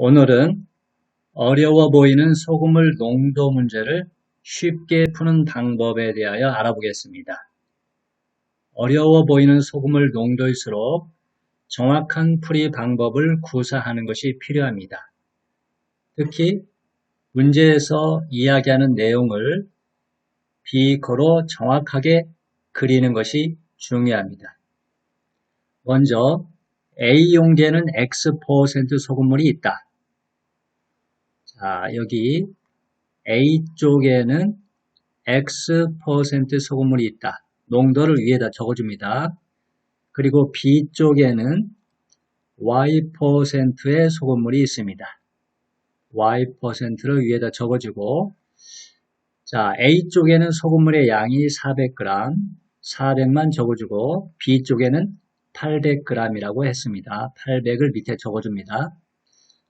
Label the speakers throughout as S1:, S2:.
S1: 오늘은 어려워 보이는 소금물 농도 문제를 쉽게 푸는 방법에 대하여 알아보겠습니다. 어려워 보이는 소금물 농도일수록 정확한 풀이 방법을 구사하는 것이 필요합니다. 특히 문제에서 이야기하는 내용을 비거로 정확하게 그리는 것이 중요합니다. 먼저 A 용기에는 X% 소금물이 있다. 자, 여기 A 쪽에는 X% 소금물이 있다. 농도를 위에다 적어줍니다. 그리고 B 쪽에는 Y%의 소금물이 있습니다. Y%를 위에다 적어주고 자, A 쪽에는 소금물의 양이 400g, 400만 적어주고 B 쪽에는 800g이라고 했습니다. 800을 밑에 적어줍니다.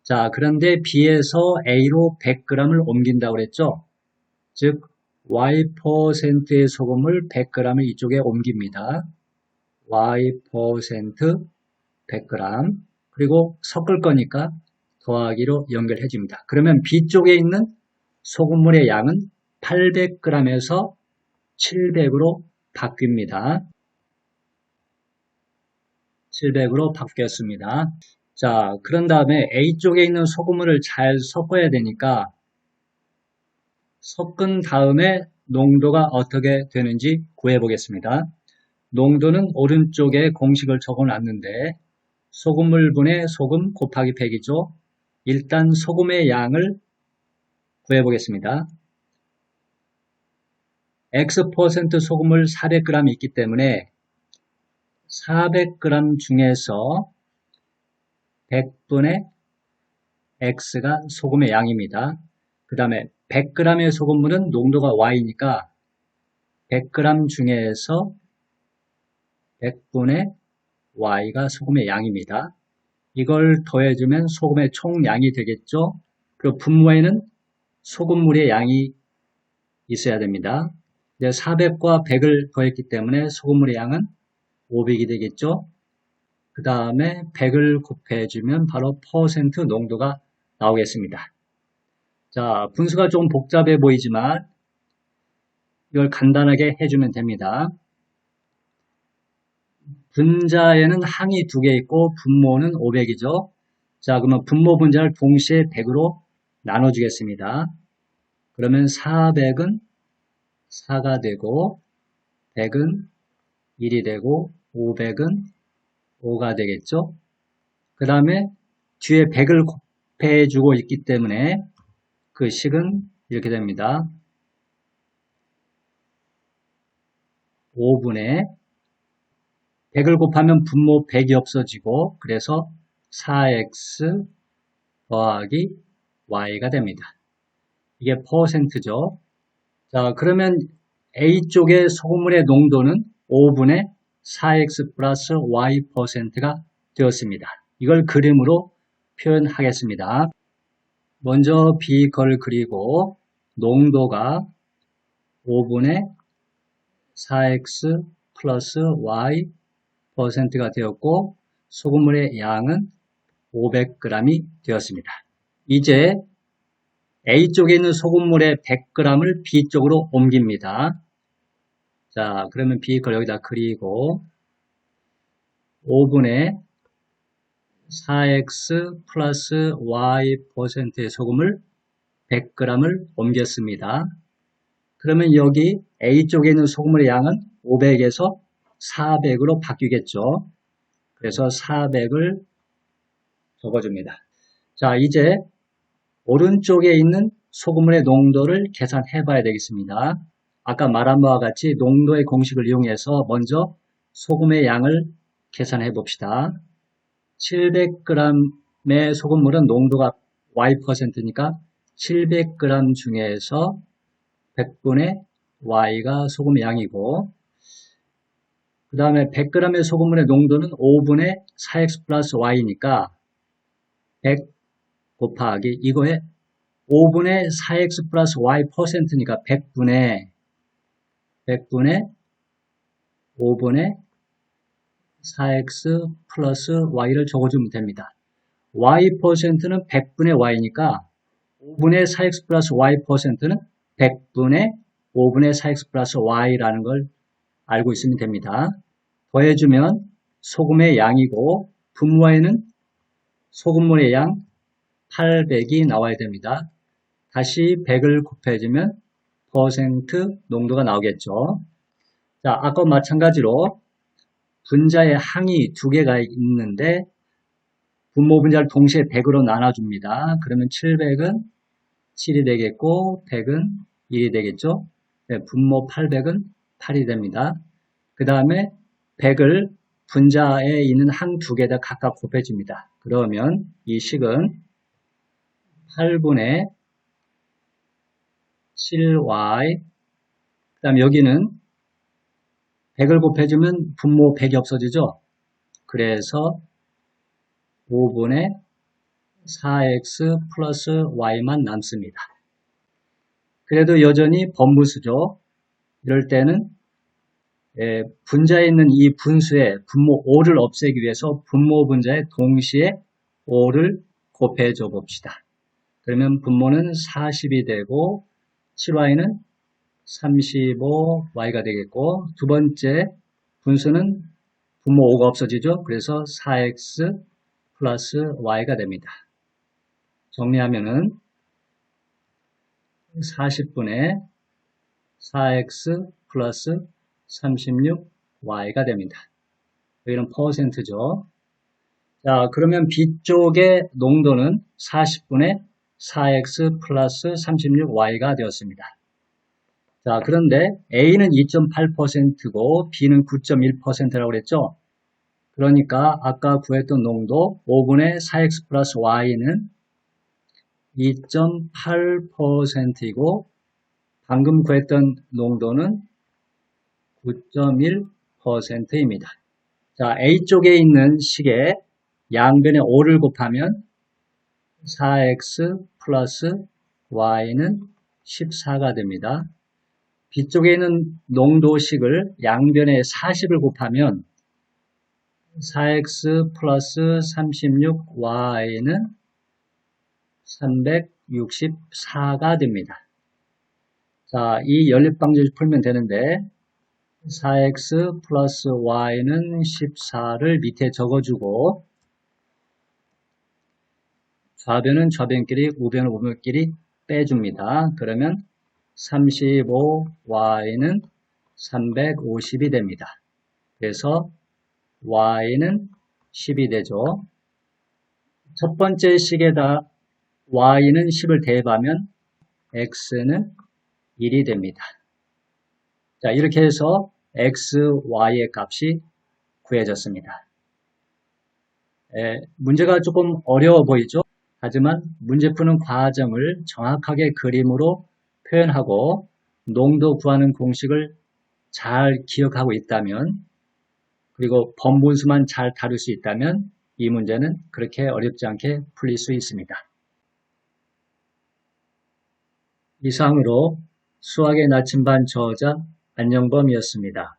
S1: 자, 그런데 B에서 A로 100g을 옮긴다고 그랬죠? 즉, Y%의 소금을 100g을 이쪽에 옮깁니다. Y% 100g. 그리고 섞을 거니까 더하기로 연결해 줍니다. 그러면 B쪽에 있는 소금물의 양은 800g에서 700으로 바뀝니다. 700으로 바뀌었습니다. 자, 그런 다음에 A쪽에 있는 소금물을 잘 섞어야 되니까 섞은 다음에 농도가 어떻게 되는지 구해 보겠습니다. 농도는 오른쪽에 공식을 적어 놨는데 소금물분의 소금 곱하기 100이죠. 일단 소금의 양을 구해 보겠습니다. X% 소금물 400g 있기 때문에 400g 중에서 100분의 X가 소금의 양입니다. 그 다음에 100g의 소금물은 농도가 Y니까 100g 중에서 100분의 Y가 소금의 양입니다. 이걸 더해주면 소금의 총량이 되겠죠. 그 분모에는 소금물의 양이 있어야 됩니다. 400과 100을 더했기 때문에 소금물의 양은 500이 되겠죠. 그 다음에 100을 곱해주면 바로 퍼센트 농도가 나오겠습니다. 자, 분수가 좀 복잡해 보이지만 이걸 간단하게 해주면 됩니다. 분자에는 항이 두 개 있고 분모는 500이죠. 자, 그러면 분모 분자를 동시에 100으로 나눠주겠습니다. 그러면 400은 4가 되고 100은 1이 되고 500은 5가 되겠죠. 그 다음에 뒤에 100을 곱해주고 있기 때문에 그 식은 이렇게 됩니다. 5분의 100을 곱하면 분모 100이 없어지고 그래서 4x 더하기 y가 됩니다. 이게 퍼센트죠. 자 그러면 A쪽의 소금물의 농도는 5분의 4x 플러스 y%가 되었습니다. 이걸 그림으로 표현하겠습니다. 먼저 B걸 그리고 농도가 5분의 4x 플러스 y%가 되었고 소금물의 양은 500g이 되었습니다. 이제 A쪽에 있는 소금물의 100g을 B쪽으로 옮깁니다. 자, 그러면 B걸 여기다 그리고 5분의 4x 플러스 y%의 소금을 100g을 옮겼습니다. 그러면 여기 A쪽에 있는 소금물의 양은 500에서 400으로 바뀌겠죠. 그래서 400을 적어줍니다. 자, 이제 오른쪽에 있는 소금물의 농도를 계산해 봐야 되겠습니다. 아까 말한 바와 같이 농도의 공식을 이용해서 먼저 소금의 양을 계산해 봅시다. 700g의 소금물은 농도가 y%니까 700g 중에서 100분의 y가 소금의 양이고 그 다음에 100g의 소금물의 농도는 5분의 4x 플러스 y니까 100 곱하기 이거에 5분의 4x 플러스 y 퍼센트니까 100분의 100분의 5분의 4x 플러스 y를 적어주면 됩니다. y%는 100분의 y니까 5분의 4x 플러스 y%는 100분의 5분의 4x 플러스 y라는 걸 알고 있으면 됩니다. 더해주면 소금의 양이고 분모에는 소금물의 양 800이 나와야 됩니다. 다시 100을 곱해주면 퍼센트 농도가 나오겠죠. 자, 아까 마찬가지로 분자의 항이 두 개가 있는데 분모 분자를 동시에 100으로 나눠줍니다. 그러면 700은 7이 되겠고 100은 1이 되겠죠. 네, 분모 800은 8이 됩니다. 그 다음에 100을 분자에 있는 항 두 개 다 각각 곱해줍니다. 그러면 이 식은 8분의 7y 그 다음 여기는 100을 곱해주면 분모 100이 없어지죠. 그래서 5분의 4x 플러스 y만 남습니다. 그래도 여전히 번부수죠. 이럴 때는 예, 분자에 있는 이 분수의 분모 5를 없애기 위해서 분모 분자에 동시에 5를 곱해줘 봅시다. 그러면 분모는 40이 되고 7y는 35y가 되겠고 두 번째 분수는 분모 5가 없어지죠. 그래서 4x 플러스 y가 됩니다. 정리하면은 40분의 4x 플러스 36y가 됩니다. 여기는 퍼센트죠. 자, 그러면 B쪽의 농도는 40분의 4x 플러스 36y가 되었습니다. 자, 그런데 A는 2.8%고 B는 9.1%라고 그랬죠? 그러니까 아까 구했던 농도 5분의 4x 플러스 y는 2.8%이고 방금 구했던 농도는 9.1%입니다. 자, A쪽에 있는 식에 양변에 5를 곱하면 4x 플러스 y는 14가 됩니다. B쪽에 있는 농도식을 양변에 40을 곱하면 4x 플러스 36y는 364가 됩니다. 자, 이 연립방정식 풀면 되는데 4x 플러스 y는 14를 밑에 적어주고 좌변은 좌변끼리 우변은 우변끼리 빼줍니다. 그러면 35y는 350이 됩니다. 그래서 y는 10이 되죠. 첫 번째 식에다 y는 10을 대입하면 x는 1이 됩니다. 자, 이렇게 해서 x, y의 값이 구해졌습니다. 에, 문제가 조금 어려워 보이죠? 하지만 문제 푸는 과정을 정확하게 그림으로 표현하고 농도 구하는 공식을 잘 기억하고 있다면 그리고 번분수만 잘 다룰 수 있다면 이 문제는 그렇게 어렵지 않게 풀릴 수 있습니다. 이상으로 수학의 나침반 저자 안영범이었습니다.